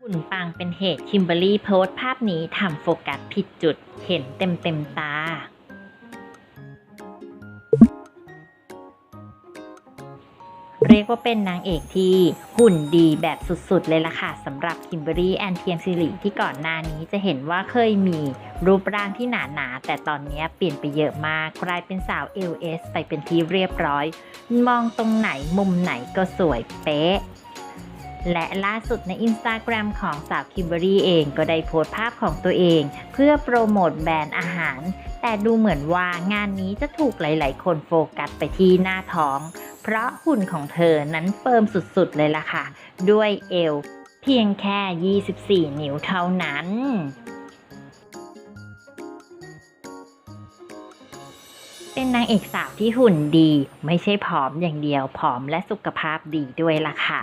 หุ่นปังเป็นเหตุคิมเบอรี่โพสต์ภาพนี้ทำโฟกัสผิดจุดเห็นเต็มเต็มตา เรียกว่าเป็นนางเอกที่หุ่นดีแบบสุดๆ เลยล่ะค่ะสำหรับคิมเบอรี่แอนเทียมซิริที่ก่อนหน้านี้จะเห็นว่าเคยมีรูปร่างที่หนาหนาๆแต่ตอนนี้เปลี่ยนไปเยอะมากกลายเป็นสาว LS ไปเป็นที่เรียบร้อย มองตรงไหนมุมไหนก็สวยเป๊ะ และล่าสุดใน Instagram ของสาวคิมเบอรี่เองก็ได้โพสต์ภาพของตัวเอง เพื่อโปรโมทแบรนด์อาหาร แต่ดูเหมือนว่างานนี้จะถูกหลาย ๆ คนโฟกัสไปที่หน้าท้อง เพราะหุ่นของเธอนั้นเฟิร์มสุด ๆ เลยล่ะค่ะ ด้วยเอวเพียงแค่ 24 นิ้วเท่านั้นเป็นนางเอกสาวที่หุ่นดี ไม่ใช่ผอมอย่างเดียวผอมและสุขภาพดีด้วยล่ะค่ะ